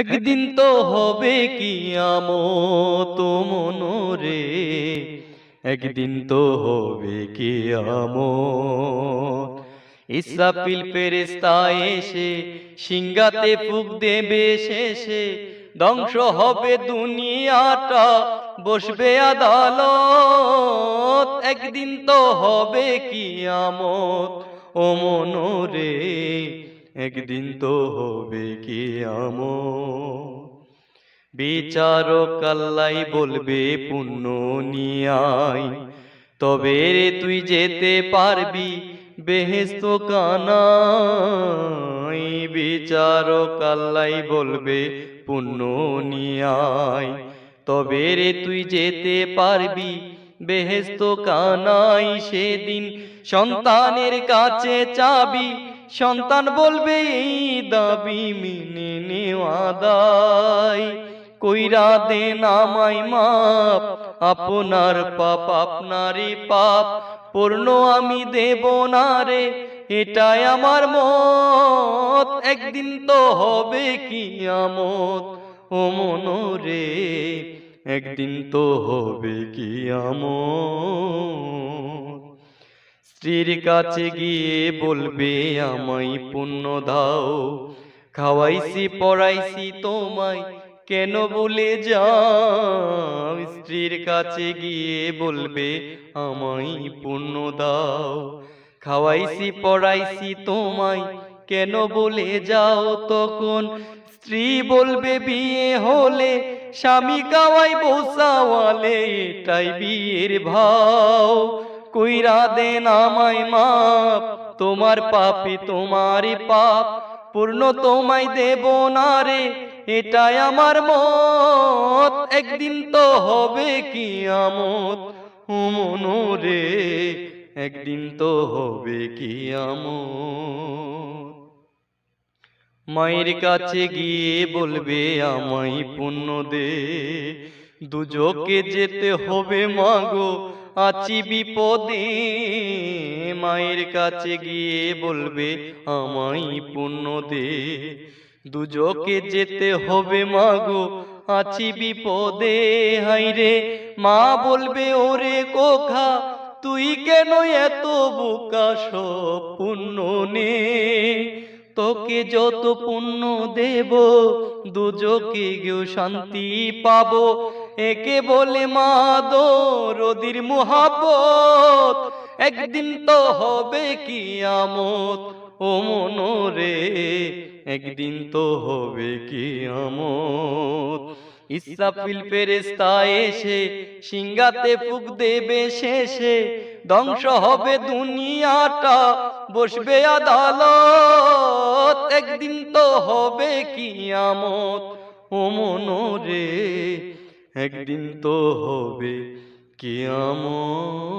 একদিন তো হবে কি আমত মনোরে, একদিন তো হবে কি আমত ইসরাফিল ফেরেস্তা এসে সিংগাতে ফুক দেবে শেষে, ধ্বংস হবে দুনিয়াটা, বসবে আদালত। একদিন তো হবে কি আমত ও মনোরে একদিন তো হবে কি আমত বিচার কাল্লাই বলবে, পুণ্য নিয়াই তবে রে তুই যেতে পারবি বেহেস্ত কানাই বিচার কাল্লাই বলবে, পুণ্য নিয়াই তবে রে তুই যেতে পারবি বেহেস্ত কানাই সেদিন সন্তানের কাছে চাবি সন্তান বলবে, এই দাবি মেনে নেওয়া দায় কইরা দে নামাই মাপ, আপনার পাপ আপনারই পাপ। পূর্ণ আমি দেব না রে, এটাই আমার মত। একদিন তো হবে কি আমত ও মনোরে, একদিন তো হবে কি আমত স্ত্রীর কাছে গিয়ে বলবে, আমায় পুণ্য দাও। খাওয়াইছি, পড়াইছি, তোমায় কেন বলে যাও? স্ত্রীর কাছে গিয়ে বলবে, আমায় পুণ্য দাও। খাওয়াইছি, পড়াইছি, তোমায় কেন বলে যাও? তখন স্ত্রী বলবে, বিয়ে হলে স্বামী কাওয়াই বসাওয়ালে এটাই বিয়ের ভাও। কইরা দেন আমায় মাপ, তোমার পাপি তোমারই পাপ, পূর্ণ তোমায় দেব না রে, এটাই আমার মত। একদিন তো হবে কি আমত রে একদিন তো হবে কি আমত মায়ের কাছে গিয়ে বলবে আমায় পুণ্য দে, দুজকে যেতে হবে মাগো আছি বিপদে, মায়ের কাছে গিয়ে বলবে আমায় পুণ্য দে। দুজকে যেতে হবে মাগো, আছি বিপদে হাইরে মা বলবে, ওরে কোখা তুই কেন এত বোকা সব পুণ্য নে? তোকে যত পুণ্য দেব, দুজকে গেও শান্তি পাবো। একে বলে মা দো রদির মোহাবত একদিন তো হবে কি আমত ও মনোরে, একদিন তো হবে কি আমত ইসরাফিল ফেরেস্তা এসে সিংগাতে ফুক দেবে শেষে, ধ্বংস হবে দুনিয়াটা, বসবে আদালত। একদিন তো হবে কিয়ামত ও মনোরে একদিন তো হবে কিয়ামত।